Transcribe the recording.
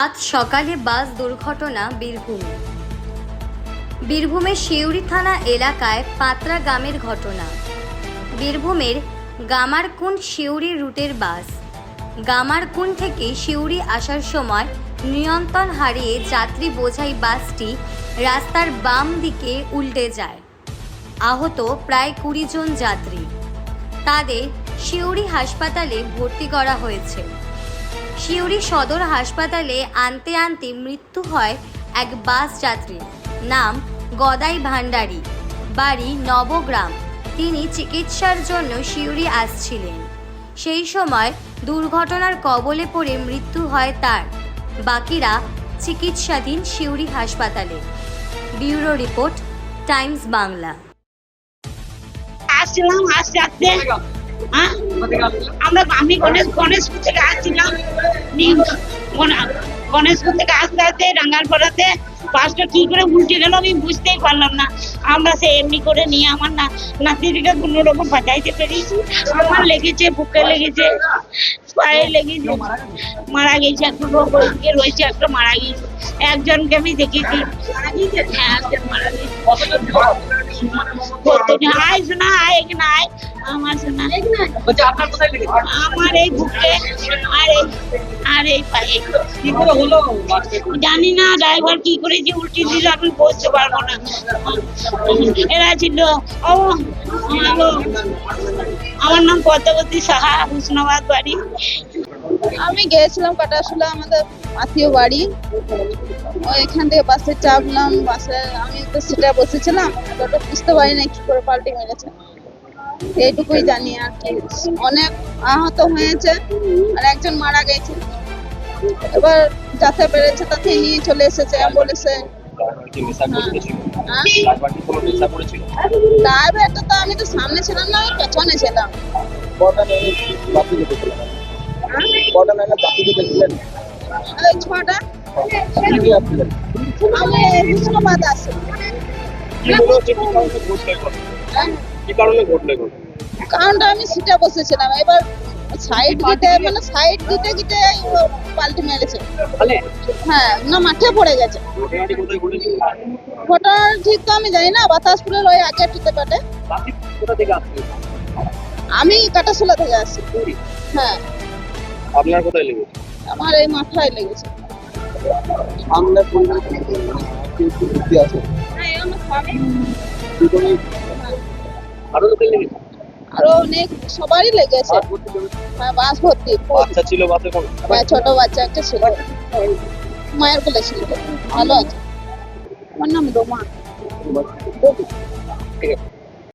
আজ সকালে বাস দুর্ঘটনা বীরভূমে। বীরভূমের শিউরি থানা এলাকায় পাত্রা গ্রামের ঘটনা। বীরভূমের গামারকুন্ড শিউরি রুটের বাস। গামারকুন্ড থেকে শিউরি আসার সময় নিয়ন্ত্রণ হারিয়ে যাত্রী বোঝাই বাসটি রাস্তার বাম দিকে উল্টে যায়। আহত প্রায় কুড়ি জন যাত্রী। তাদের শিউরি হাসপাতালে ভর্তি করা হয়েছে। শিউরি সদর হাসপাতালে আনতে আনতে মৃত্যু হয় এক বাস যাত্রীর নাম গদাই ভান্ডারী। বাড়ি নবগ্রাম। তিনি চিকিৎসার জন্য শিউরি আসছিলেন। সেই সময় দুর্ঘটনার কবলে পড়ে মৃত্যু হয় তার। বাকিরা চিকিৎসাধীন শিউরি হাসপাতালে। Bureau report, Times Bangla. আসতে আসতে হ্যাঁ? আমরা আমি গণেশ গণেশপুর থেকে আসছিলাম। নিম- গণ- গণেশপুর থেকে আসতে আসতে রাঙ্গালপাড়াতে বাসটা কি করে উল্টে গেল আমি বুঝতেই পারলাম না। আমরা সে এমনি করে নিয়ে আমার না নাতিটিকে কোনো রকম বাঁচাইতে পেরেছি। আমার লেগেছে বুকে লেগেছে পায়ে লেগেছে মারা গেছে একটা রয়েছে একটা মারা গেছে। একজনকে আমি দেখেছি। হ্যাঁ একজন মারা গেছে। আয় শোনা আয় এখানে আয়। আমার শোনা আপনার কোথায় লেগেছে আমার এই বুকে আর এই আর এই পায়ে। কি করে হলো? জানি না ড্রাইভার কি করেছে উল্টি দিল আমি বসতে পারব না। এরা ছিল ও আমার নাম পদ্মাবতী সাহা হুসনাবাদ বাড়ি। আমি গিয়েছিলাম কাটাশুলা আমাদের আত্মীয় বাড়ি। ও এখান থেকে বাসে চাপলাম বাসে আমি তো সিটে বসেছিলাম ওটা বুঝতে পারি না কি করে পাল্টে মেরেছে। এইটুকুই জানি আর কি। অনেক আহত হয়েছে আর একজন মারা গেছে। এবার যাতে পেরেছে তাতে নিয়ে চলে এসেছে অ্যাম্বুলেন্সে। করতেছিল? হ্যাঁ? ড্রাইভারটা তো আমি তো সামনে ছিলাম না আমি পেছনে ছিলাম। ছটা। আমি হুসনাবাদ আসি। কি কারণে ঘটলো কারণটা আমি সিটে বসেছিলাম। এবার সাইড দিতে মানে সাইড দিতে দিতে পাল্টে মেরেছে। হ্যাঁ না মাঠে পড়ে গেছে। ঘটনাটি ওটা ঠিক তো আমি জানি না বাতাসপুরের ওই আগে থেকে আসছিল? আমি কাটাশোলা থেকে আসছি। হ্যাঁ। আপনার কোথায় লেগেছে? আমার এই মাথায় লেগেছে। আপনার পরিবারে আছে? দুজনেই আরও কোথায় লেগেছে? আরও অনেক সবারই লেগেছে? হ্যাঁ বাস ভর্তি বাচ্চা ছিল বাসে? হ্যাঁ ছোট বাচ্চা একটা ছিল। মায়ের কোলে ছিল। ভালো আছে। আমার নাম রোমা। ঠিক আছে।